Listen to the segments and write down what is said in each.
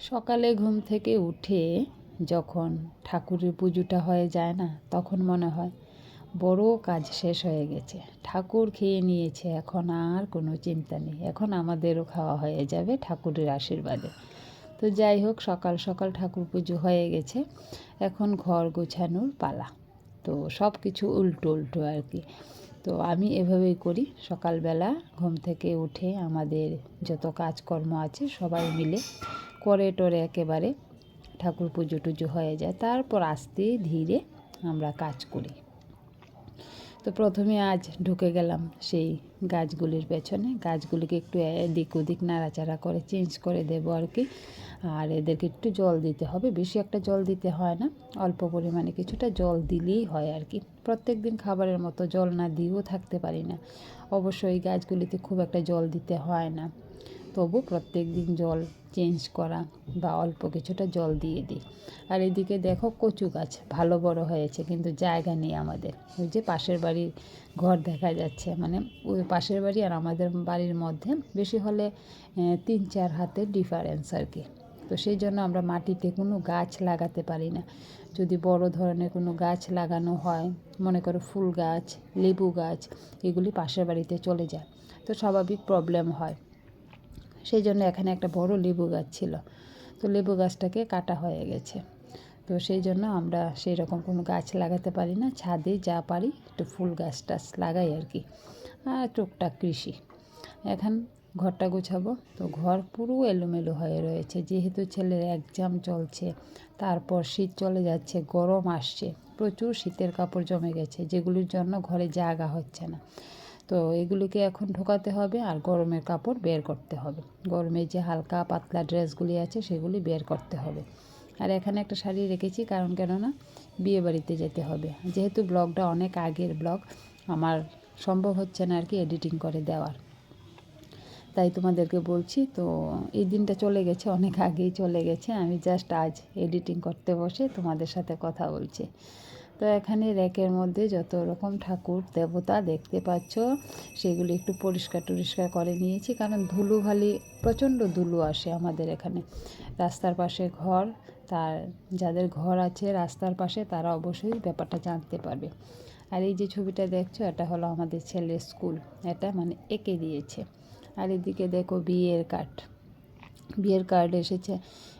সকালে ঘুম থেকে উঠে যখন ঠাকুরের পুজোটা হয়ে যায় না, তখন মনে হয় বড় কাজ শেষ হয়ে গেছে। ঠাকুর খেয়ে নিয়েছে, এখন আর কোনো চিন্তা নেই। এখন আমাদেরও খাওয়া হয়ে যাবে ঠাকুরের আশীর্বাদে। তো যাই হোক, সকাল সকাল ঠাকুর পুজো হয়ে গেছে। এখন ঘর গোছানোর পালা। তো সব কিছু উল্টো উল্টো আর কি। তো আমি এভাবেই করি। সকালবেলা ঘুম থেকে উঠে আমাদের যত কাজকর্ম আছে সবাই মিলে করে টরে একেবারে ঠাকুর পুজো টুজো হয়ে যায়। তারপর আস্তে ধীরে আমরা কাজ করি। তো প্রথমে আজ ঢুকে গেলাম সেই গাছগুলির পেছনে। গাছগুলিকে একটু এদিক ওদিক নাড়াচাড়া করে চেঞ্জ করে দেবো আর কি। আর এদেরকে একটু জল দিতে হবে। বেশি একটা জল দিতে হয় না, অল্প পরিমাণে কিছুটা জল দিলেই হয় আর কি। প্রত্যেক দিন খাবারের মতো জল না দিয়েও থাকতে পারি না। অবশ্যই গাছগুলিতে খুব একটা জল দিতে হয় না। তবু প্রত্যেক দিন জল চেঞ্জ করা বা অল্প কিছুটা জল দিয়ে দিই। আর এদিকে দেখো কচু গাছ ভালো বড় হয়েছে, কিন্তু জায়গা নেই আমাদের। ওই যে পাশের বাড়ির ঘর দেখা যাচ্ছে মানে ওই পাশের বাড়ি আর আমাদের বাড়ির মধ্যে বেশি হলে তিন চার হাতের ডিফারেন্স আর কি। তো সেই জন্য আমরা মাটিতে কোনো গাছ লাগাতে পারি না। যদি বড় ধরনের কোনো গাছ লাগানো হয়, মনে করো ফুল গাছ, লেবু গাছ, এগুলি পাশের বাড়িতে চলে যায়, তো স্বাভাবিক প্রবলেম হয়। সেই জন্য এখানে একটা বড় লেবু গাছ ছিল। তো লেবু গাছটাকে কাটা হয়ে গেছে। তো সেই জন্য আমরা সেই রকম কোনো গাছ লাগাতে পারি না। ছাদে যা পারি একটু ফুল গাছ টাছ লাগাই আর কি। আর টুকটাক কৃষি। এখন ঘরটা গোছাবো। তো ঘর পুরো এলোমেলো হয়ে রয়েছে। যেহেতু ছেলের এক্সাম চলছে, তারপর শীত চলে যাচ্ছে, গরম আসছে, প্রচুর শীতের কাপড় জমে গেছে, যেগুলির জন্য ঘরে জায়গা হচ্ছে না। তো এগুলিকে এখন ঢোকাতে হবে আর গরমের কাপড় বের করতে হবে। গরমের যে হালকা পাতলা ড্রেসগুলি আছে সেগুলি বের করতে হবে। আর এখানে একটা শাড়ি রেখেছি, কারণ কেননা বিয়ে বাড়িতে যেতে হবে। যেহেতু ব্লগটা অনেক আগের ব্লগ, আমার সম্ভব হচ্ছে না আর কি এডিটিং করে দেওয়ার। তাই তোমাদেরকে বলছি, তো এই দিনটা চলে গেছে, অনেক আগেই চলে গেছে। আমি জাস্ট আজ এডিটিং করতে বসে তোমাদের সাথে কথা বলছি। তো এখানে র্যাকের মধ্যে যত রকম ঠাকুর, দেবতা দেখতে পাচ্ছ, সেগুলি একটু পরিষ্কার টরিষ্কার করে নিয়েছি। কারণ ধুলোভালি প্রচণ্ড ধুলো আসে আমাদের এখানে। রাস্তার পাশে ঘর, তার, যাদের ঘর আছে রাস্তার পাশে, তারা অবশ্যই ব্যাপারটা জানতে পারবে। আর এই যে ছবিটা দেখছ, এটা হলো আমাদের ছেলের স্কুল। এটা মানে এঁকে দিয়েছে। আর এদিকে দেখো বিয়ের কার্ড। বিয়ের কার্ড এসেছে।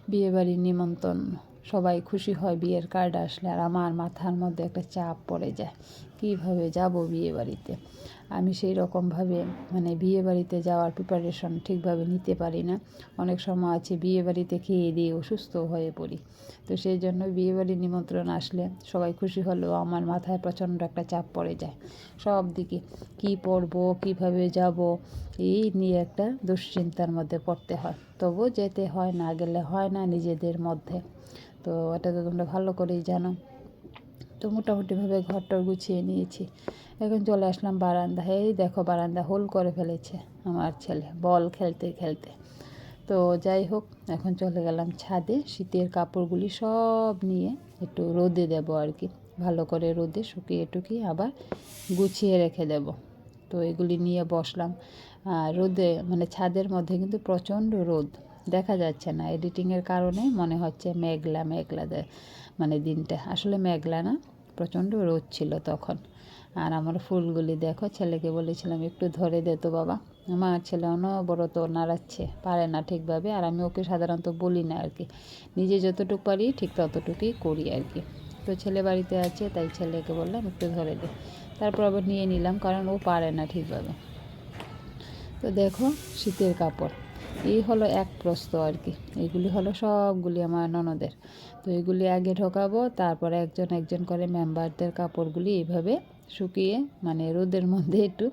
বিয়ে বাড়ির নিমন্ত্রণ। সবাই খুশি হয় বিয়ের কার্ড আসলে আর আমার মাথার মধ্যে একটা চাপ পড়ে যায়। কীভাবে যাব বিয়ে বাড়িতে? আমি সেই রকমভাবে মানে বিয়ে বাড়িতে যাওয়ার প্রিপারেশন ঠিকভাবে নিতে পারি না। অনেক সময় আছে বিয়ে বাড়িতে খেয়ে দিয়ে অসুস্থ হয়ে পড়ি। তো সেই জন্য বিয়ে বাড়ির নিমন্ত্রণ আসলে সবাই খুশি হলেও আমার মাথায় প্রচণ্ড একটা চাপ পড়ে যায়। সব দিকে কী পরবো কীভাবে যাব, এই নিয়ে একটা দুশ্চিন্তার মধ্যে পড়তে হয়। তবু যেতে হয় না, গেলে হয় না নিজেদের মধ্যে। তো ওটা তো তোমরা ভালো করেই জানো। তো মোটামুটিভাবে ঘরটর গুছিয়ে নিয়েছি। এখন চলে আসলাম বারান্দা এই দেখো বারান্দা হোল করে ফেলেছে আমার ছেলে, বল খেলতে খেলতে। তো যাই হোক, এখন চলে গেলাম ছাদে। শীতের কাপড়গুলি সব নিয়ে একটু রোদে দেবো আর কি। ভালো করে রোদে শুকিয়ে টুকিয়ে আবার গুছিয়ে রেখে দেব। তো এগুলি নিয়ে বসলাম। আর রোদে মানে ছাদের মধ্যে কিন্তু প্রচণ্ড রোদ। দেখা যাচ্ছে না। এডিটিংয়ের কারণে মনে হচ্ছে মেঘলা মেঘলা মানে দিনটা। আসলে মেঘলা না, প্রচণ্ড রোদ ছিল তখন। আর আমার ফুলগুলি দেখো, ছেলেকে বলেছিলাম, একটু ধরে দে তো বাবা। আমার ছেলে অনবরত নাড়াচ্ছে, পারে না ঠিকভাবে। আর আমি ওকে সাধারণত বলি না আর কি। নিজে যতটুকু পারি, ঠিক ততটুকুই করি আর কি। তো ছেলে বাড়িতে আছে, তাই ছেলেকে বললাম, একটু ধরে দে। তারপর আবার নিয়ে নিলাম, কারণ ও পারে না ঠিকভাবে। তো দেখো, শীতের কাপড়। এই হলো এক প্রস্ত আর কি। এইগুলি হলো সবগুলি আমার ননদের। তো এগুলি আগে ঢোকাবো, তারপর একজন একজন করে মেম্বারদের কাপড়গুলি এইভাবে শুকিয়ে মানে রোদের মধ্যে একটু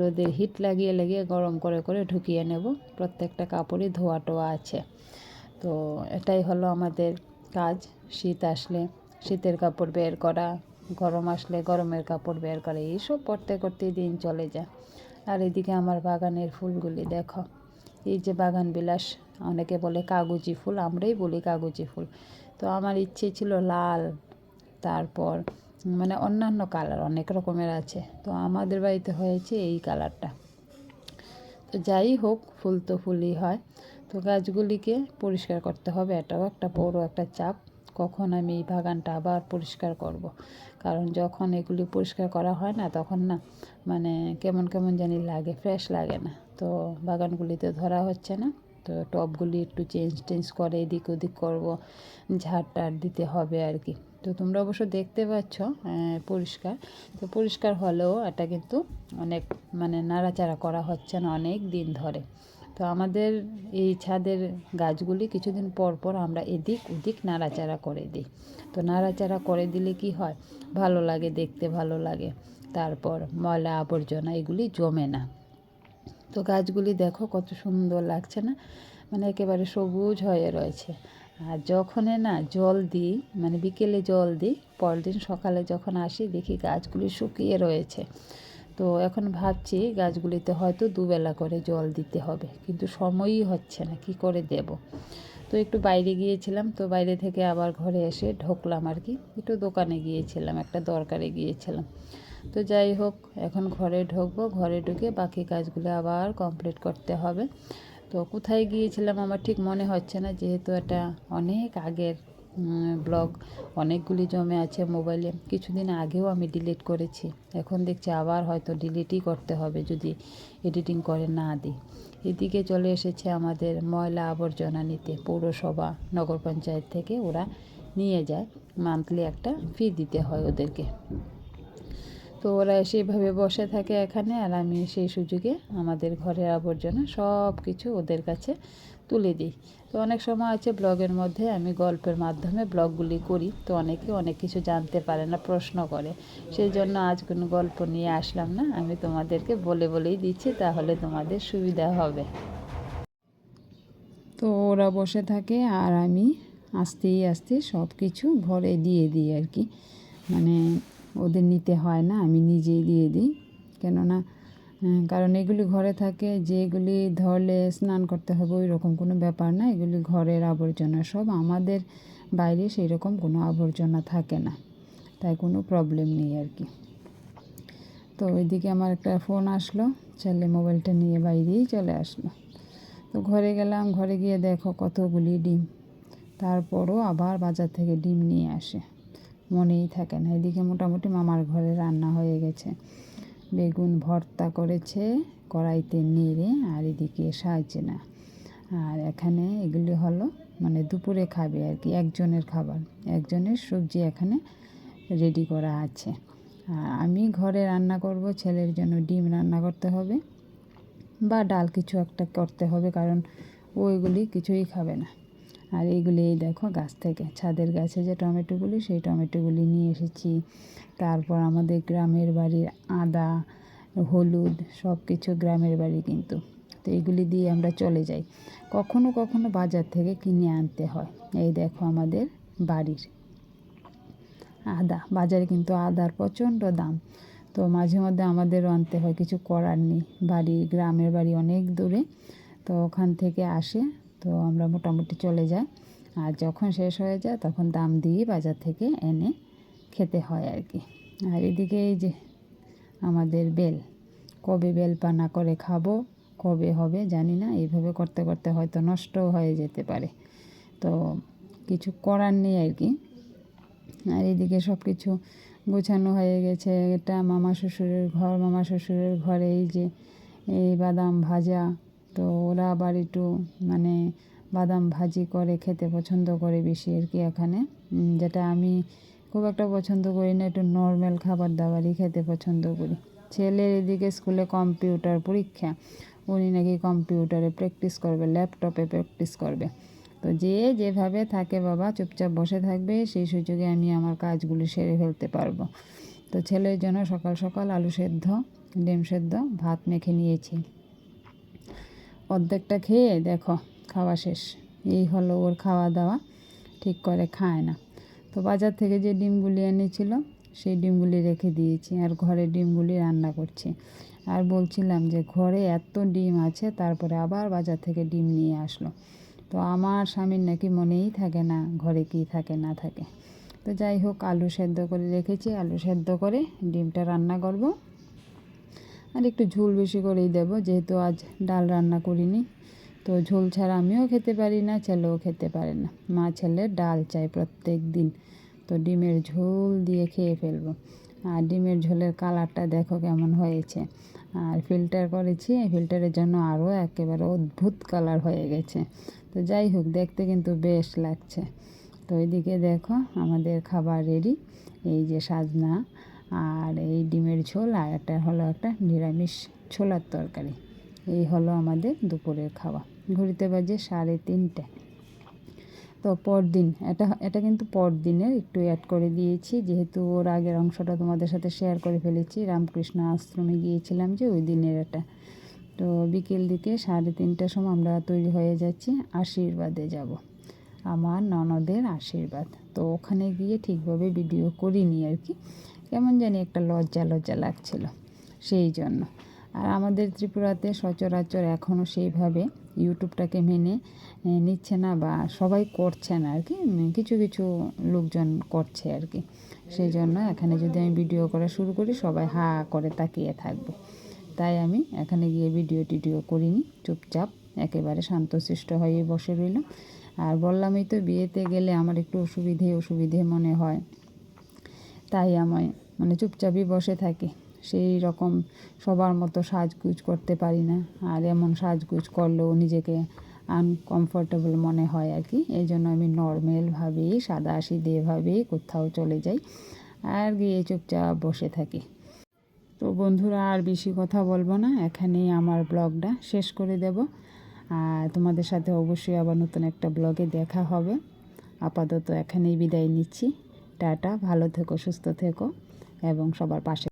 রোদের হিট লাগিয়ে লাগিয়ে গরম করে করে ঢুকিয়ে নেব। প্রত্যেকটা কাপড়ই ধোয়া টোয়া আছে। তো এটাই হলো আমাদের কাজ। শীত আসলে শীতের কাপড় বের করা, গরম আসলে গরমের কাপড় বের করা, এইসব পরতে করতেই দিন চলে যায়। আর এদিকে আমার বাগানের ফুলগুলি দেখো। এই যে বাগান বিলাস, অনেকে বলে কাগজি ফুল, আমরাই বলি কাগজি ফুল। তো আমার ইচ্ছে ছিল লাল, তারপর মানে অন্যান্য কালার অনেক রকমের আছে। তো আমাদের বাড়িতে হয়েছে এই কালারটা। তো যাই হোক, ফুল তো ফুলই হয়। তো গাছগুলিকে পরিষ্কার করতে হবে, এটাও একটা বড় একটা চাপ। কখন আমি এই বাগানটা আবার পরিষ্কার করব। কারণ যখন এগুলি পরিষ্কার করা হয় না, তখন না মানে কেমন কেমন জানি লাগে, ফ্রেশ লাগে না। তো বাগানগুলিতে ধরা হচ্ছে না। তো টবগুলি একটু চেঞ্জ টেঞ্জ করে এদিক ওদিক করব। ঝাড় টাড় দিতে হবে আর কি। তো তোমরা অবশ্য দেখতে পাচ্ছ পরিষ্কার। তো পরিষ্কার হলেও এটা কিন্তু অনেক মানে নাড়াচাড়া করা হচ্ছে না অনেক দিন ধরে। তো আমাদের এই ছাদের গাছগুলি কিছুদিন পর পর আমরা এদিক ওদিক নাড়াচাড়া করে দিই। তো নাড়াচাড়া করে দিলে কি হয়? ভালো লাগে, দেখতে ভালো লাগে। তারপর ময়লা আবর্জনা এগুলি জমে না। তো গাছগুলি দেখো কত সুন্দর লাগছে না? মানে একেবারে সবুজ হয়ে রয়েছে। আর যখনই না জল দিই মানে বিকেলে জল দিই পরের দিন সকালে যখন আসি দেখি গাছগুলি শুকিয়ে রয়েছে। তো এখন ভাবছি গাছগুলিতে হয়তো দুবেলা করে জল দিতে হবে, কিন্তু সময়ই হচ্ছে না, কি করে দেব? তো একটু বাইরে গিয়েছিলাম, তো বাইরে থেকে আবার ঘরে এসে ঢুকলাম আর কি। একটু দোকানে গিয়েছিলাম, একটা দরকারে গিয়েছিলাম। তো যাই হোক, এখন ঘরে ঢুকবো। ঘরে ঢুকে বাকি কাজগুলো আবার কমপ্লিট করতে হবে। তো কোথায় গিয়েছিলাম আমার ঠিক মনে হচ্ছে না, যেহেতু এটা অনেক আগের ব্লগ অনেকগুলি জমে আছে মোবাইলে কিছুদিন আগেও আমি ডিলিট করেছি। এখন দেখছি আবার হয়তো ডিলিটই করতে হবে যদি এডিটিং করে না দিই। এদিকে চলে এসেছে আমাদের ময়লা আবর্জনা নিতে। পৌরসভা, নগর পঞ্চায়েত থেকে ওরা নিয়ে যায়। মান্থলি একটা ফি দিতে হয় ওদেরকে। তো ওরা সেইভাবে বসে থাকে এখানে আর আমি সেই সুযোগে আমাদের ঘরের আবর্জনা সব কিছু ওদের কাছে তুলে দিই। তো অনেক সময় আছে ব্লগের মধ্যে আমি গল্পের মাধ্যমে ব্লগগুলি করি, তো অনেকে অনেক কিছু জানতে পারে না, প্রশ্ন করে। সেই জন্য আজ কোনো গল্প নিয়ে আসলাম না, আমি তোমাদেরকে বলে বলেই দিচ্ছি, তাহলে তোমাদের সুবিধা হবে। তো ওরা বসে থাকে আর আমি আস্তেই আস্তে সব কিছু ঘরে দিয়ে দিই আর কি। মানে ওদের নিতে হয় না, আমি নিজেই দিয়ে দিই। কেননা কারণ এগুলি ঘরে থাকে, যেগুলি ধরলে স্নান করতে হবে ওই রকম কোনো ব্যাপার না, এগুলি ঘরের আবর্জনা সব আমাদের বাইরে সেই রকম কোনো আবর্জনা থাকে না, তাই কোনো প্রবলেম নেই আর কি। তো ওইদিকে আমার একটা ফোন আসলো, ছেলে মোবাইলটা নিয়ে বাইরেই চলে আসলো। তো ঘরে গেলাম, ঘরে গিয়ে দেখো কতগুলি ডিম, তারপরও আবার বাজার থেকে ডিম নিয়ে আসে। মনেই থাকে না। এদিকে মোটামুটি মামার ঘরে রান্না হয়ে গেছে। বেগুন ভর্তা করেছে, কড়াইতে নেড়ে আর এদিকে সাজছে না। আর এখানে এগুলি হলো মানে দুপুরে খাবে আর কি, একজনের খাবার। একজনের সবজি এখানে রেডি করা আছে। আর আমি ঘরে রান্না করব, ছেলের জন্য ডিম রান্না করতে হবে বা ডাল কিছু একটা করতে হবে, কারণ ওইগুলি কিছুই খাবে না। আর এইগুলি এই দেখো গাছ থেকে, ছাদের গাছে যে টমেটোগুলি, সেই টমেটোগুলি নিয়ে এসেছি। তারপর আমাদের গ্রামের বাড়ির আদা, হলুদ সব কিছু গ্রামের বাড়ি কিন্তু। তো এইগুলি দিয়ে আমরা চলে যাই। কখনো কখনো বাজার থেকে কিনে আনতে হয়। এই দেখো আমাদের বাড়ির আদা। বাজারে কিন্তু আদার প্রচণ্ড দাম। তো মাঝে মধ্যে আমাদেরও আনতে হয়, কিছু করার নেই। বাড়ি, গ্রামের বাড়ি অনেক দূরে। তো ওখান থেকে আসে তো আমরা মোটামুটি চলে যাই। আর যখন শেষ হয়ে যায়, তখন দাম দিয়ে বাজার থেকে এনে খেতে হয় আর কি। আর এদিকে এই যে আমাদের বেল, কবে বেল পানা করে খাব, কবে হবে জানি না, এইভাবে করতে করতে হয়তো নষ্টও হয়ে যেতে পারে। তো কিছু করার নেই আর কি। আর এদিকে সব কিছু গোছানো হয়ে গেছে, এটা মামা শ্বশুরের ঘর, মামা শ্বশুরের ঘরে এই যে এই বাদাম ভাজা তো ওরা আবার একটু মানে বাদাম ভাজি করে খেতে পছন্দ করে বেশি আর কি এখানে। যেটা আমি খুব একটা পছন্দ করি না, একটু নর্মাল খাবার দাবারই খেতে পছন্দ করি। ছেলের এদিকে স্কুলে কম্পিউটার পরীক্ষা, উনি নাকি কম্পিউটারে প্র্যাকটিস করবে ল্যাপটপে প্র্যাকটিস করবে। তো যে যেভাবে থাকে বাবা, চুপচাপ বসে থাকবে, সেই সুযোগে আমি আমার কাজগুলো সেরে ফেলতে পারব। তো ছেলের জন্য সকাল সকাল আলু সেদ্ধ, ডিম সেদ্ধ, ভাত মেখে নিয়েছি। অর্ধেকটা খেয়ে দেখো, খাওয়া শেষ। এই হলো ওর খাওয়া দাওয়া ঠিক করে খায় না। তো বাজার থেকে যে ডিমগুলি এনেছিল, সেই ডিমগুলি রেখে দিয়েছি আর ঘরে ডিমগুলি রান্না করছি। আর বলছিলাম যে ঘরে এত ডিম আছে, তারপরে আবার বাজার থেকে ডিম নিয়ে আসলো। তো আমার স্বামীর নাকি মনেই থাকে না, ঘরে কি থাকে, না থাকে। তো যাই হোক, আলু সেদ্ধ করে রেখেছি। আলু সেদ্ধ করে ডিমটা রান্না করব। আর একটু ঝোল বেশি করেই দেবো, যেহেতু আজ ডাল রান্না করিনি। তো ঝোল ছাড়া আমিও খেতে পারি না, ছেলেও খেতে পারে না। মা ছেলে ডাল চাই প্রত্যেক দিন। তো ডিমের ঝোল দিয়ে খেয়ে ফেলব। আর ডিমের ঝোলের কালারটা দেখো কেমন হয়েছে। আর ফিল্টার করেছি, ফিল্টারের জন্য আরও একেবারে অদ্ভুত কালার হয়ে গেছে। তো যাই হোক, দেখতে কিন্তু বেশ লাগছে। তো এদিকে দেখো, আমাদের খাবার রেডি এই যে সাজনা। আর এই ডিমের ঝোল আর একটা হলো একটা নিরামিষ ছোলার তরকারি। এই হলো আমাদের দুপুরের খাওয়া। ঘড়িতে বাজে সাড়ে তিনটে। তো পরদিন, এটা এটা কিন্তু পরদিনের, একটু অ্যাড করে দিয়েছি। যেহেতু ওর আগের অংশটা তোমাদের সাথে শেয়ার করে ফেলেছি, রামকৃষ্ণ আশ্রমে গিয়েছিলাম যে ওই দিনের এটা। তো বিকেল দিকে সাড়ে তিনটার সময় আমরা তৈরি হয়ে যাচ্ছি, আশীর্বাদে যাব। আমার ননদের আশীর্বাদ। তো ওখানে গিয়ে ঠিকভাবে ভিডিও করিনি আর কি। কেমন জানি একটা লজ্জা লজ্জা লাগছিল সেই জন্য। আর আমাদের ত্রিপুরাতে সচরাচর এখনও সেইভাবে ইউটিউবটাকে মেনে নিচ্ছে না বা সবাই করছে না আর কি। কিছু কিছু লোকজন করছে আর কি। সেই জন্য এখানে যদি আমি ভিডিও করা শুরু করি, সবাই হা করে তাকিয়ে থাকবে। তাই আমি এখানে গিয়ে ভিডিও টিডিও করিনি, চুপচাপ একেবারে শান্তশিষ্ট হয়ে বসে রইলাম। আর বললামই তো, বিয়েতে গেলে আমার একটু অসুবিধে অসুবিধে মনে হয়। তাই আমায় মানে চুপচাপই বসে থাকি। সেই রকম সবার মতো সাজগুজ করতে পারি না। আর এমন সাজগুজ করলেও নিজেকে আনকমফোর্টেবল মনে হয় আর কি। এই জন্য আমি নর্মালভাবেই সাদা সিধেভাবেই কোথাও চলে যাই আর গিয়ে চুপচাপ বসে থাকি। তো বন্ধুরা, আর বেশি কথা বলব না। এখানেই আমার ব্লগটা শেষ করে দেব। আর তোমাদের সাথে অবশ্যই আবার নতুন একটা ব্লগে দেখা হবে। আপাতত এখানেই বিদায় নিচ্ছি। টাটা ভালো থেকো সুস্থ থেকো এবং সবার পাশে